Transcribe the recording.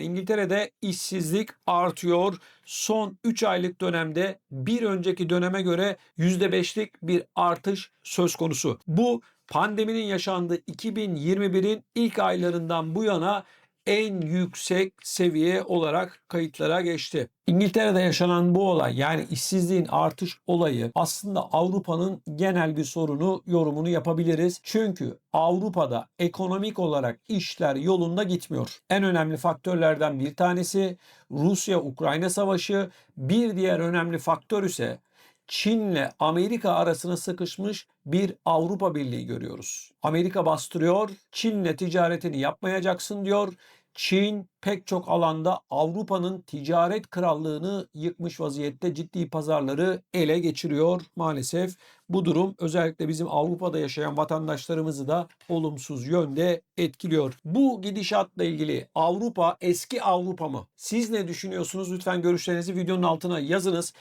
İngiltere'de işsizlik artıyor. Son 3 aylık dönemde bir önceki döneme göre %5'lik bir artış söz konusu. Bu pandeminin yaşandığı 2021'in ilk aylarından bu yana en yüksek seviye olarak kayıtlara geçti. İngiltere'de yaşanan bu olay yani işsizliğin artış olayı aslında Avrupa'nın genel bir sorunu yorumunu yapabiliriz. Çünkü Avrupa'da ekonomik olarak işler yolunda gitmiyor. En önemli faktörlerden bir tanesi Rusya-Ukrayna savaşı, bir diğer önemli faktör ise Çin'le Amerika arasına sıkışmış bir Avrupa Birliği görüyoruz. Amerika bastırıyor, Çin'le ticaretini yapmayacaksın diyor. Çin pek çok alanda Avrupa'nın ticaret krallığını yıkmış vaziyette ciddi pazarları ele geçiriyor maalesef. Bu durum özellikle bizim Avrupa'da yaşayan vatandaşlarımızı da olumsuz yönde etkiliyor. Bu gidişatla ilgili Avrupa eski Avrupa mı? Siz ne düşünüyorsunuz? Lütfen görüşlerinizi videonun altına yazınız.